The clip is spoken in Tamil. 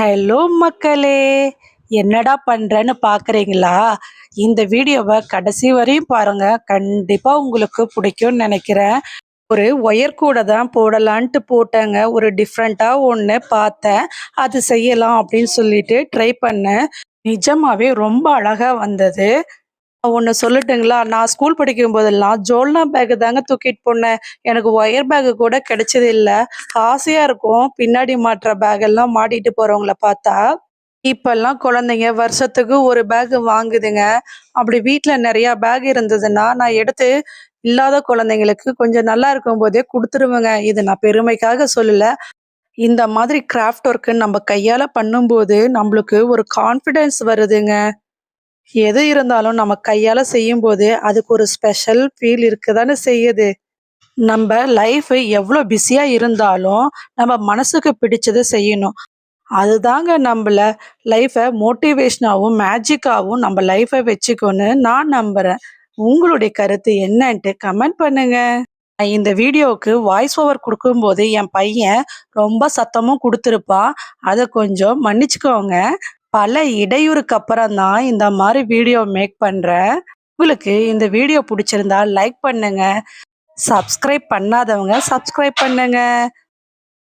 ஹலோ மக்களே என்னடா பண்ணுறேன்னு பார்க்குறீங்களா இந்த வீடியோவை கடைசி வரையும் பாருங்கள் கண்டிப்பாக உங்களுக்கு பிடிக்கும்னு நினைக்கிறேன். ஒரு ஒயர் கூட தான் போடலான்ட்டு போட்டேங்க. ஒரு டிஃப்ரெண்ட்டாக ஒன்று பார்த்தேன். அது செய்யலாம் அப்படின்னு சொல்லிட்டு ட்ரை பண்ணேன். நிஜமாகவே ரொம்ப அழகாக வந்தது. ஒன்று சொல்லட்டுங்களா? நான் ஸ்கூல் படிக்கும் போதெல்லாம் ஜோல்னா பேக்கு தாங்க தூக்கிட்டு போனேன். எனக்கு ஒயர் பேக்கு கூட கிடைச்சது இல்லை. ஆசையாக இருக்கும். பின்னாடி மாட்டுற பேக்கெல்லாம் மாட்டிட்டு போகிறவங்கள பார்த்தா இப்பெல்லாம் குழந்தைங்க வருஷத்துக்கு ஒரு பேக்கு வாங்குதுங்க. அப்படி வீட்டில் நிறையா பேக் இருந்ததுன்னா நான் எடுத்து இல்லாத குழந்தைங்களுக்கு கொஞ்சம் நல்லா இருக்கும் போதே கொடுத்துருவேங்க. இது நான் பெருமைக்காக சொல்லலை. இந்த மாதிரி கிராஃப்ட் ஒர்க்கு நம்ம கையால் பண்ணும்போது நம்மளுக்கு ஒரு கான்ஃபிடென்ஸ் வருதுங்க. எது இருந்தாலும் நம்ம கையால் செய்யும்போது அதுக்கு ஒரு ஸ்பெஷல் ஃபீல் இருக்குதானே செய்யுது. நம்ம லைஃப் எவ்வளோ பிஸியாக இருந்தாலும் நம்ம மனசுக்கு பிடிச்சதை செய்யணும். அதுதாங்க நம்மள லைஃப்பை மோட்டிவேஷனாகவும் மேஜிக்காகவும் நம்ம லைஃபை வச்சுக்கோன்னு நான் நம்புகிறேன் உங்களுடைய கருத்து என்னன்ட்டு கமெண்ட் பண்ணுங்க. நான் இந்த வீடியோவுக்கு வாய்ஸ் ஓவர் கொடுக்கும்போது என் பையன் ரொம்ப சத்தமும் கொடுத்துருப்பான். அதை கொஞ்சம் மன்னிச்சுக்கோங்க. பல இடையூறுக்கு அப்புறம் தான் இந்த மாதிரி வீடியோ மேக் பண்ணுறேன் உங்களுக்கு இந்த வீடியோ பிடிச்சிருந்தா லைக் பண்ணுங்க. சப்ஸ்கிரைப் பண்ணாதவங்க சப்ஸ்கிரைப் பண்ணுங்க.